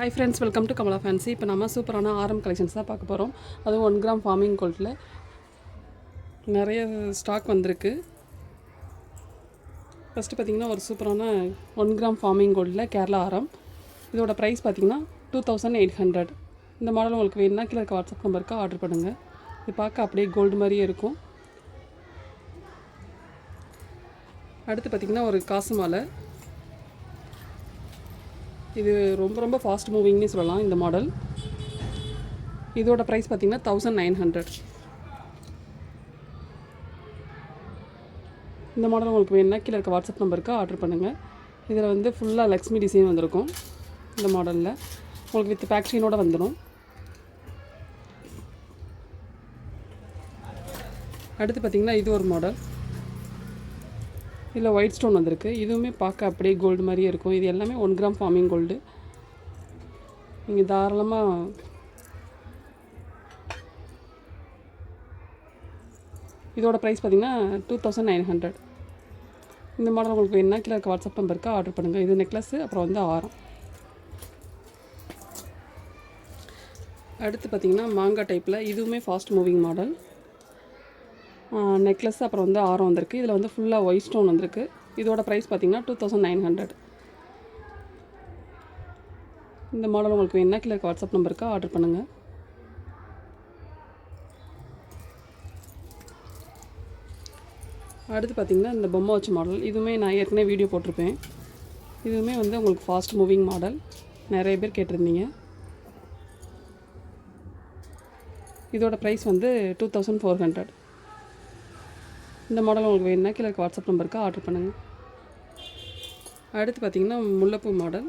Hi friends welcome to Kamala fancy இப்போ நம்ம சூப்பரான ஆரம் கலெக்ஷன்ஸ் தான் பார்க்க போகிறோம் அதுவும் ஒன் கிராம் ஃபார்மிங் கோல்டில் நிறைய ஸ்டாக் வந்திருக்கு. ஃபஸ்ட்டு பார்த்திங்கன்னா ஒரு சூப்பரான ஒன் கிராம் ஃபார்மிங் கோல்டில் கேரளா ஆரம் இதோட ப்ரைஸ் பார்த்திங்கன்னா டூ தௌசண்ட் எயிட் ஹண்ட்ரட் இந்த மாடல் உங்களுக்கு வேணும்னா கீழே இருக்க வாட்ஸ்அப் நம்பருக்கு ஆர்டர் பண்ணுங்கள் இது பார்க்க அப்படியே கோல்டு மாதிரியே இருக்கும். அடுத்து பார்த்தீங்கன்னா ஒரு காசு மாலை. இது ரொம்ப ரொம்ப ஃபாஸ்ட் மூவிங்னே சொல்லலாம் இந்த மாடல் இதோட ப்ரைஸ் பார்த்தீங்கன்னா தௌசண்ட் நைன் ஹண்ட்ரட் இந்த மாடல் உங்களுக்கு வேணுன்னா கீழே இருக்க வாட்ஸ்அப் நம்பருக்கு ஆர்டர் பண்ணுங்கள் இதில் வந்து ஃபுல்லாக லக்ஷ்மி டிசைன் வந்திருக்கும் இந்த மாடலில் உங்களுக்கு வித் பேக்ஷினோட வந்துடும் அடுத்து பார்த்தீங்கன்னா இது ஒரு மாடல் இதில் ஒயிட் ஸ்டோன் வந்திருக்கு. இதுவுமே பார்க்க அப்படியே கோல்டு மாதிரியே இருக்கும். இது எல்லாமே ஒன் கிராம் ஃபார்மிங் கோல்டு நீங்கள் தாராளமாக இதோட ப்ரைஸ் பார்த்தீங்கன்னா டூ தௌசண்ட் நைன் ஹண்ட்ரட் இந்த மாடல் உங்களுக்கு என்ன கீழே இருக்க வாட்ஸ்அப் நம்பருக்கு ஆர்டர் பண்ணுங்கள் இது நெக்லஸ்ஸு அப்புறம் வந்து ஆரம். அடுத்து பார்த்தீங்கன்னா மாங்காய் டைப்பில் இதுவுமே ஃபாஸ்ட் மூவிங் மாடல் நெக்லஸ் அப்புறம் வந்து ஆரம் வந்திருக்கு. இதில் வந்து ஃபுல்லாக ஒயிட் ஸ்டோன் வந்திருக்கு. இதோட ப்ரைஸ் பார்த்தீங்கன்னா டூ தௌசண்ட் நைன் ஹண்ட்ரட் இந்த மாடல் உங்களுக்கு என்ன கீழே வாட்ஸ்அப் நம்பருக்கு ஆர்டர் பண்ணுங்கள் அடுத்து பார்த்திங்கன்னா இந்த பொம்மை வச்ச மாடல் இதுவுமே நான் ஏற்கனவே வீடியோ போட்டிருப்பேன். இதுவுமே வந்து உங்களுக்கு ஃபாஸ்ட் மூவிங் மாடல் நிறைய பேர் கேட்டிருந்தீங்க. இதோட ப்ரைஸ் வந்து டூ தௌசண்ட் ஃபோர் ஹண்ட்ரட் இந்த மாடல் உங்களுக்கு வேணும்னா கீழே இருக்க வாட்ஸ்அப் நம்பருக்கு ஆர்டர் பண்ணுங்கள் அடுத்து பார்த்தீங்கன்னா முல்லைப்பூ மாடல்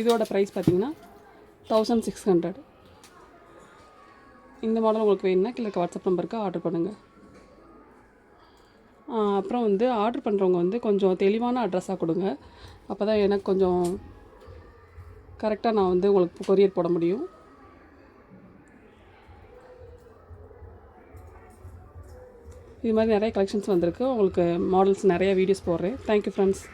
இதோட ப்ரைஸ் பார்த்தீங்கன்னா தௌசண்ட் சிக்ஸ் ஹண்ட்ரட் இந்த மாடல் உங்களுக்கு வேணும்னா கீழே இருக்க வாட்ஸ்அப் நம்பருக்கு ஆர்டர் பண்ணுங்கள் அப்புறம் வந்து ஆர்டர் பண்ணுறவங்க வந்து கொஞ்சம் தெளிவான அட்ரஸாக கொடுங்க. அப்போ தான் எனக்கு கொஞ்சம் கரெக்டாக நான் வந்து உங்களுக்கு கொரியர் போட முடியும். இது மாதிரி நிறைய கலெக்ஷன்ஸ் வந்திருக்கு. உங்களுக்கு மாடல்ஸ் நிறைய வீடியோஸ் போடுறேன். Thank you friends